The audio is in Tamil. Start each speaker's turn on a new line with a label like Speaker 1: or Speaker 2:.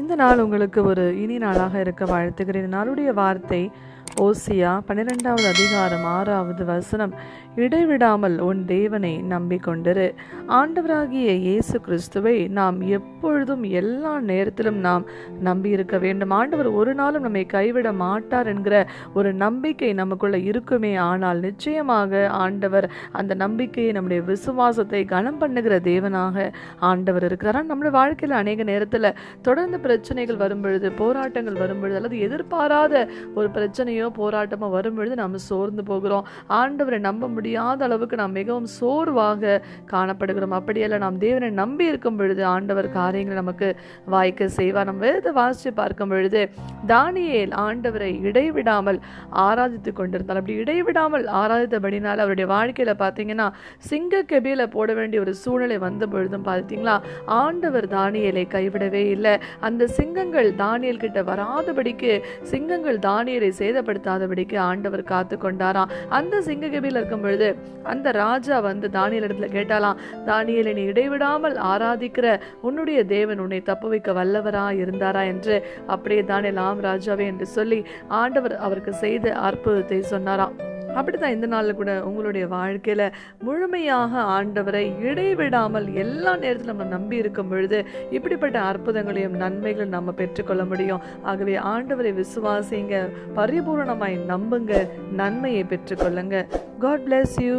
Speaker 1: இந்த நாள் உங்களுக்கு ஒரு இனி நாளாக இருக்க வாழ்த்துகிறேன். நாளுடைய வார்த்தை ஓசியா பன்னிரெண்டாவது அதிகாரம் ஆறாவது வசனம் இடைவிடாமல் உன் தேவனை நம்பிக்கொண்டிரு. ஆண்டவராகிய இயேசு கிறிஸ்துவை நாம் எப்பொழுதும் எல்லா நேரத்திலும் நாம் நம்பி இருக்க வேண்டும். ஆண்டவர் ஒரு நாளும் நம்மை கைவிட மாட்டார் என்கிற ஒரு நம்பிக்கை நமக்குள்ள இருக்குமே. ஆனால் நிச்சயமாக ஆண்டவர் அந்த நம்பிக்கையை நம்முடைய விசுவாசத்தை கனம் பண்ணுகிற தேவனாக ஆண்டவர் இருக்கிறார். நம்முடைய வாழ்க்கையில் அநேக நேரத்தில் தொடர்ந்து பிரச்சனைகள் வரும்பொழுது போராட்டங்கள் வரும்பொழுது அல்லது எதிர்பாராத ஒரு பிரச்சனையோ போராட்டமோ வரும்பொழுது நம்ம நாம் சோர்ந்து போகிறோம். ஆண்டவரை நம்ப முடியாத அளவுக்கு நாம் மிகவும் சோர்வாக காணப்படுகிறோம். அப்படியல்ல நாம் தேவனை நம்பி இருக்கும் பொழுது ஆண்டவர் காரியங்களை நமக்கு வாய்க்க செய்வார். நம்ம வேதத்தை வாசித்து பார்க்கும் பொழுது தானியேல் ஆண்டவரை இடைவிடாமல் ஆராதித்து கொண்டிருந்தார். அப்படி இடைவிடாமல் ஆராதித்தபடினால் அவருடைய வாழ்க்கையில் பார்த்தீங்கன்னா சிங்க கெபியில் போட வேண்டிய ஒரு சூழ்நிலை வந்த பொழுதும் பார்த்தீங்களா ஆண்டவர் தானியலை கைவிடவே இல்லை. அந்த சிங்கங்கள் தானியல் கிட்ட வராதபடிக்கு சிங்கங்கள் தானியலை சேதப்படுத்தாதபடிக்கு ஆண்டவர் காத்து கொண்டாராம் அந்த சிங்ககபியில் இருக்கும் பொழுது அந்த ராஜா வந்து தானியல் இடத்துல கேட்டாலாம் தானியலை நீ இடைவிடாமல் ஆராதிக்கிற உன்னுடைய தேவன் உன்னை தப்பு வைக்க வல்லவரா இருந்தாரா? என்று அப்படியே தானியல் ஆம் ராஜாவே என்று சொல்லி ஆண்டவர் அவருக்கு செய்த அற்புதத்தை சொன்னாராம். அப்படிதான் இந்த நாளில் கூட உங்களுடைய வாழ்க்கையில் முழுமையாக ஆண்டவரை இடைவிடாமல் எல்லா நேரத்திலும் நம்ம நம்பி இருக்கும் பொழுது இப்படிப்பட்ட அற்புதங்களையும் நன்மைகளையும் நம்ம பெற்றுக்கொள்ள முடியும். ஆகவே ஆண்டவரை விசுவாசிங்க பரிபூர்ணமாய் நம்புங்க நன்மையை பெற்றுக்கொள்ளுங்க. God bless you